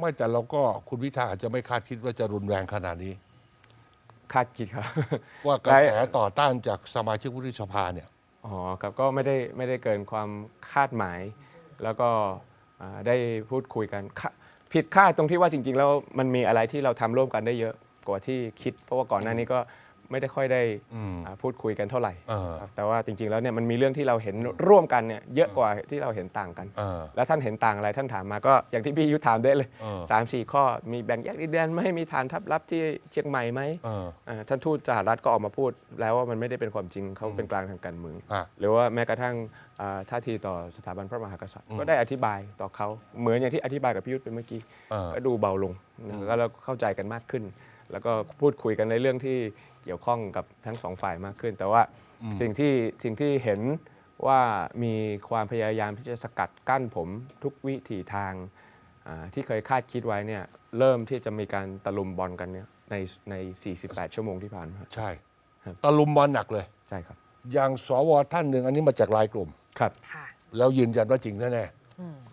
ไม่แต่เราก็คุณพิธาอาจจะไม่คาดคิดว่าจะรุนแรงขนาดนี้ คาดคิดครับ ว่ากระแสต่อต้านจากสมาชิกวุฒิสภาเนี่ยอ๋อครับก็ไม่ได้ไม่ได้เกินความคาดหมาย แล้วก็อ่าได้พูดคุยกันค่ะผิดคาดตรงที่ว่าจริง ๆ แล้วมันมีอะไรที่เราทำร่วมกันได้เยอะกว่าที่คิด เพราะว่าก่อนหน้านี้ก็ ไม่ได้ค่อยได้อืมอ่าพูดคุยกันเท่าไหร่เออ ครับแต่ว่าจริงๆแล้วเนี่ยมันมีเรื่องที่เราเห็นร่วมกันเนี่ยเยอะกว่าที่เราเห็นต่างกัน เออ แล้วท่านเห็นต่างอะไรท่านถามมาก็อย่างที่พี่ยุทธถามได้เลยเออ สามสี่ข้อมีแบ่งแยกดินแดนไหมมีฐานทัพลับที่เชียงใหม่ไหมเออ อ่าท่านทูตสหรัฐก็ออกมาพูด แล้วว่ามันไม่ได้เป็นความจริงเขาเป็นกลางทางการเมือง อะ หรือว่าแม้กระทั่งอ่าท่าทีต่อสถาบันพระมหากษัตริย์ ก็ได้อธิบายต่อเขาเหมือนอย่างที่อธิบายกับพี่ยุทธไปเมื่อกี้เออ ก็ดูเบาลงนะครับแล้วเราเข้าใจกันมากขึ้น แล้วก็พูดคุยกันในเรื่องที่เกี่ยวข้องกับทั้งสองฝ่ายมากขึ้น แต่ว่าสิ่งที่สิ่งที่เห็นว่ามีความพยายามที่จะสกัดกั้นผมทุกวิถีทางอ่าที่เคยคาดคิดไว้เนี่ยเริ่มที่จะมีการตะลุมบอลกันเนี่ยในใน 48 ชั่วโมงที่ผ่านมาใช่ครับตะลุมบอลหนักเลยใช่ครับ อย่างสวท่านหนึ่งอันนี้มาจากรายกลุ่มครับค่ะแล้วยืนยันว่าจริงแน่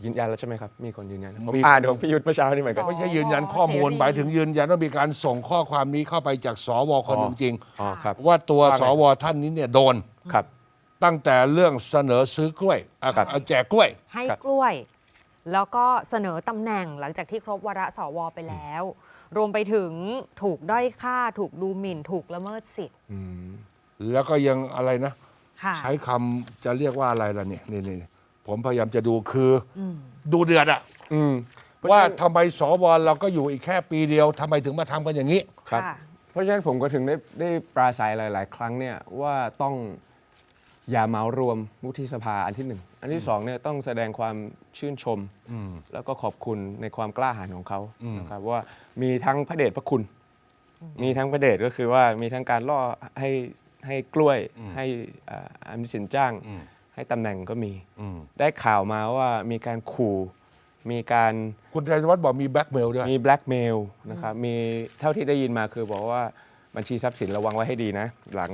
ยืนยันแล้วใช่ไหมครับ มีคนยืนยันผมมีอ่านของพี่ยุทธเมื่อเช้านี่เหมือนกันๆไม่ใช่ยืนยันข้อมูลเสรีหมายถึงยืนยันว่ามีการส่งข้อความนี้เข้าไปจากสวคนหนึ่งจริง อ๋อครับ ว่าตัวว่าไง สวท่านนี้เนี่ยโดน ครับ ตั้งแต่เรื่องเสนอซื้อกล้วยอะครับ เอาแจกกล้วย ให้ครับ กล้วย แล้วก็เสนอตำแหน่งหลังจากที่ครบวาระสวไปแล้ว รวมไปถึงถูกด้อยค่า ถูกดูหมิ่น ถูกละเมิดสิทธิ์แล้วก็ยังอะไรนะ ค่ะ ใช้คำจะเรียกว่าอะไรล่ะเนี่ยนี่นี่ ผมพยายามจะดูคืออดูเดือดอะอืมว่าทำไมสวเราก็อยู่อีกแค่ปีเดียวทำไมถึงมาทำกันอย่างนี้ ครับ ค่ะ เพราะฉะนั้นผมก็ถึงได้ได้ปราศัยหลาย ๆ ครั้งเนี่ยว่าต้องอย่าเหมารวมวุฒิสภาอันที่หนึ่งอันที่สองเนี่ยต้องแสดงความชื่นชม แล้วก็ขอบคุณในความกล้าหาญของเขานะครับว่ามีทั้งพระเดชพระคุณ มีทั้งพระเดชก็คือว่ามีทั้งการล่อให้ให้กล้วยให้อ่าอภิสินจ้าง ให้ตำแหน่งก็มีได้ข่าวมาว่ามีการขู่มีการคุณชัยวัฒน์บอกมีแบล็กเมลด้วยมีแบล็กเมลนะครับมีเท่าที่ได้ยินมาคือบอกว่าบัญชีทรัพย์สินระวังไว้ให้ดีนะ หลัง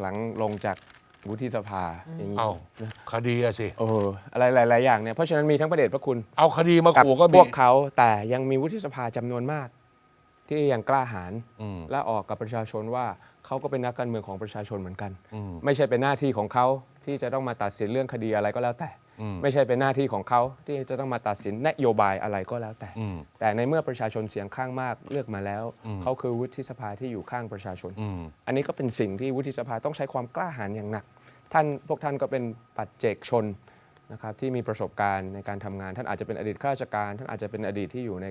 หลังลงจากวุฒิสภาอย่างนี้เอาคดีอะสิโอ้อะไรหลาย ๆ อย่างเนี่ยเพราะฉะนั้นมีทั้งประเดชพระคุณ เอาคดีมากับขู่ก็พมีวกเขาแต่ยังมีวุฒิสภาจำนวนมาก ที่ยังกล้าหาญอืมและออกกับประชาชนว่าเขาก็เป็นนักการเมืองของประชาชนเหมือนกันอืมไม่ใช่เป็นหน้าที่ของเขา ที่จะต้องมาตัดสินเรื่องคดีอะไรก็แล้วแต่อืมไม่ใช่เป็นหน้าที่ของเขาที่จะต้องมาตัดสินนโยบายอะไรก็แล้วแต่อืมแต่ในเมื่อประชาชนเสียงข้างมากเลือกมาแล้ว เขาคือวุฒิสภาที่อยู่ข้างประชาชนอืมอันนี้ก็เป็นสิ่งที่วุฒิสภาต้องใช้ความกล้าหาญอย่างหนัก ท่านพวกท่านก็เป็นปัจเจกชนนะครับที่มีประสบการณ์ในการทำงาน ท่านอาจจะเป็นอดีตข้าราชการ ท่านอาจจะเป็นอดีตที่อยู่ใน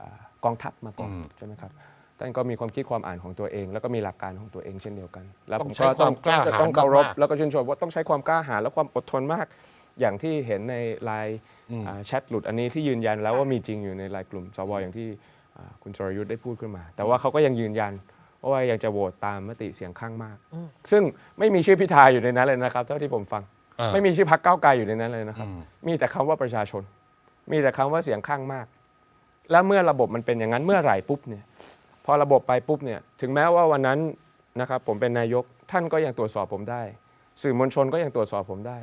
อ่ากองทัพมาก่อนใช่ไหมครับ ท่านก็มีความคิดความอ่านของตัวเอง แล้วก็มีหลักการของตัวเองเช่นเดียวกัน แล้วต้ผองมใช้ก็ต้องความกล้าหาญต้องเคารพมากๆแล้วก็ชื่นชมว่าต้องใช้ความกล้าหาญและความอดทนมาก อย่างที่เห็นในไลน์อ่าแชทหลุดอันนี้ที่ยืนยันแล้วว่ามีจริงอยู่ในไลน์กลุ่มสวอย่างที่อ่าคุณสรยุทธ์ได้พูดขึ้นมา แต่ว่าเขาก็ยังยืนยันว่ายังจะโหวตตามมติเสียงข้างมาก ซึ่งไม่มีชื่อพิธาอยู่ในนั้นเลยนะครับ เท่าที่ผมฟังอ่าไม่มีชื่อพรรคก้าวไกลอยู่ในนั้นเลยนะครับ มีแต่คำว่าประชาชน มีแต่คำว่าเสียงข้างมาก แล้วเมื่อระบบมันเป็นอย่างนั้นเมื่อไหร่ปุ๊บเนี่ยพ อระบบไปปุ๊บเนี่ยถึงแม้ว่าวันนั้นนะครับผมเป็นนายกท่านก็ยังตรวจสอบผมได้ สื่อมวลชนก็ยังตรวจสอบผมได้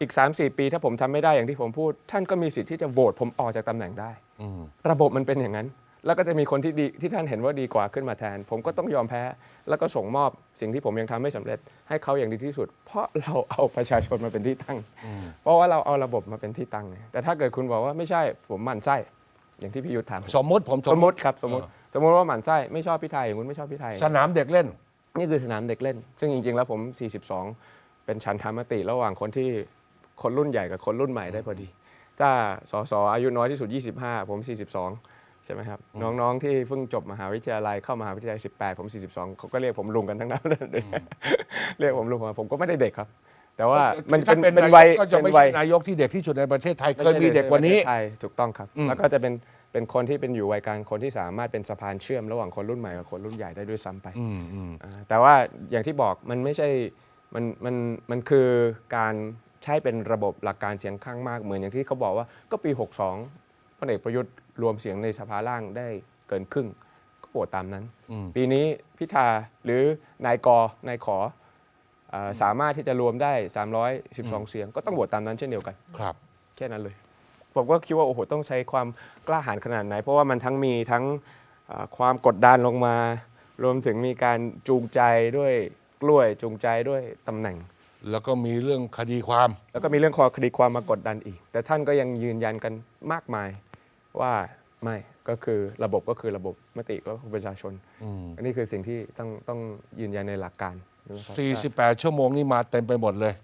อีก 3-4 ปีถ้าผมทำไม่ได้อย่างที่ผมพูด ท่านก็มีสิทธิ์ที่จะโหวตผมออกจากตำแหน่งได้อืมระบบมันเป็นอย่างนั้น แล้วก็จะมีคนที่ดีที่ท่านเห็นว่าดีกว่าขึ้นมาแทน ผมก็ต้องยอมแพ้ แล้วก็ส่งมอบสิ่งที่ผมยังทำไม่สำเร็จ ให้เขาอย่างดีที่สุด เพราะเราเอาประชาชนมาเป็นที่ตั้ง เพราะว่าเราเอาระบบมาเป็นที่ตั้งไงแต่ถ้าเกิดคุณบอกว่าไม่ใช่ผมหมั่นไส้อย่างที่พี่ยุทธถามสมมติผมสมมติครับสมมติ สมมติว่าหมั่นไส้ไม่ชอบพี่ไทยอย่างคุณไม่ชอบพี่ไทย สนามเด็กเล่น นี่คือสนามเด็กเล่น ซึ่งจริง ๆ แล้วผม 42 เป็นชันธรรมติระหว่างคนที่คนรุ่นใหญ่กับคนรุ่นใหม่ได้พอดี ถ้าสสอายุน้อยที่สุด 25 ผม 42 ใช่ไหมครับ น้องๆ ที่เพิ่งจบมหาวิทยาลัยเข้ามหาวิทยาลัย 18 ผม 42 เขาก็เรียกผมลุงกันทั้งนั้นเรียกผมลุงมาผมก็ไม่ได้เด็กครับ แต่ว่ามันถ้าเป็นเป็นเป็นนายกวัยก็จะเป็ไม่นวัใช่ยนายกที่เด็กที่สุดในประเทศไทยไม่เคยใช่มีเด็กกว่านี้ใประเทศไทยถูกต้องครับ แล้วก็จะเป็น เป็นคนที่เป็นอยู่วัยกลางคนที่สามารถเป็นสะพานเชื่อมระหว่างคนรุ่นใหม่กับคนรุ่นใหญ่ได้ด้วยซ้ำไปอืมอืมอ่าแต่ว่าอย่างที่บอกมันไม่ใช่มันมันมันคือการใช้เป็นระบบหลักการเสียงข้างมากเหมือนอย่างที่เขาบอกว่าก็ปี 62พลเอกประยุทธ์รวมเสียงในสภาล่างได้เกินครึ่ง ก็โหวตตามนั้น ปีนี้พิธาหรือนายกนายขออ่าสามารถที่จะรวมได้ 312 เสียง ก็ต้องโหวตตามนั้นเช่นเดียวกัน ครับ แค่นั้นเลย ผมก็คิดว่าโอ้โหต้องใช้ความกล้าหาญขนาดไหน เพราะว่ามันทั้งมีทั้งเอ่อความกดดันลงมา รวมถึงมีการจูงใจด้วยกล้วยจูงใจด้วยตำแหน่ง แล้วก็มีเรื่องคดีความ แล้วก็มีเรื่องคอคดีความมากดดันอีก แต่ท่านก็ยังยืนยันกันมากมายว่าไม่ก็คือระบบก็คือระบบมติก็คือประชาชนอันนี้คือสิ่งที่ต้องต้องยืนยันในหลักการนะครับ48 ชั่วโมงนี่มาเต็มไปหมดเลย